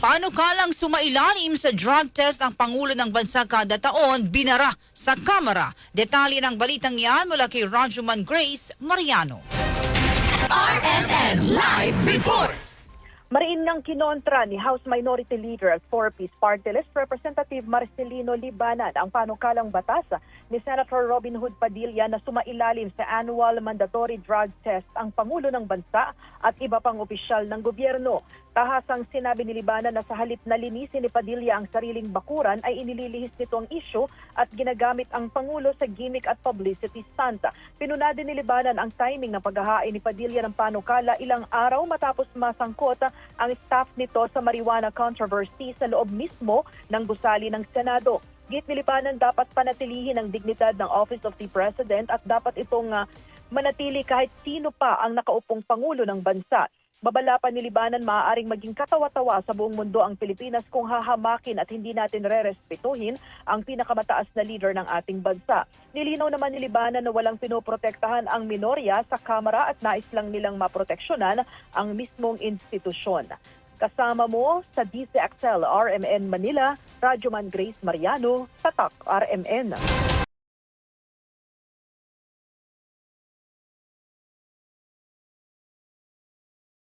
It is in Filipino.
Panukalang sumailalim sa drug test ang Pangulo ng Bansa kada taon, binara sa Kamara. Detalye ng balitang yan mula kay Rajuman Grace Mariano. RMN Live Report. Mariin ngang kinontra ni House Minority Leader at 4-Piece Party List Representative Marcelino Libanan ang panukalang batas ni Senator Robin Hood Padilla na sumailalim sa annual mandatory drug test ang Pangulo ng Bansa at iba pang opisyal ng gobyerno. Tahasang sinabi ni Libanan na sa halip na linisin ni Padilla ang sariling bakuran ay inililihis nito ang issue at ginagamit ang Pangulo sa gimmick at publicity stunt. Pinuna din ni Libanan ang timing ng paghahain ni Padilla ng panukala ilang araw matapos masangkot ang staff nito sa marijuana controversy sa loob mismo ng gusali ng Senado. Git ni Libanan dapat panatilihin ang dignidad ng Office of the President at dapat itong ah, manatili kahit sino pa ang nakaupong Pangulo ng bansa. Babala pa ni Libanan maaaring maging katawa-tawa sa buong mundo ang Pilipinas kung hahamakin at hindi natin re-respetuhin ang pinakamataas na leader ng ating bansa. Nilinaw naman ni Libanan na walang pinoprotektahan ang minorya sa Kamara at nais lang nilang maproteksyonan ang mismong institusyon. Kasama mo sa DCXL RMN Manila, Radyoman Grace Mariano, Tatak RMN.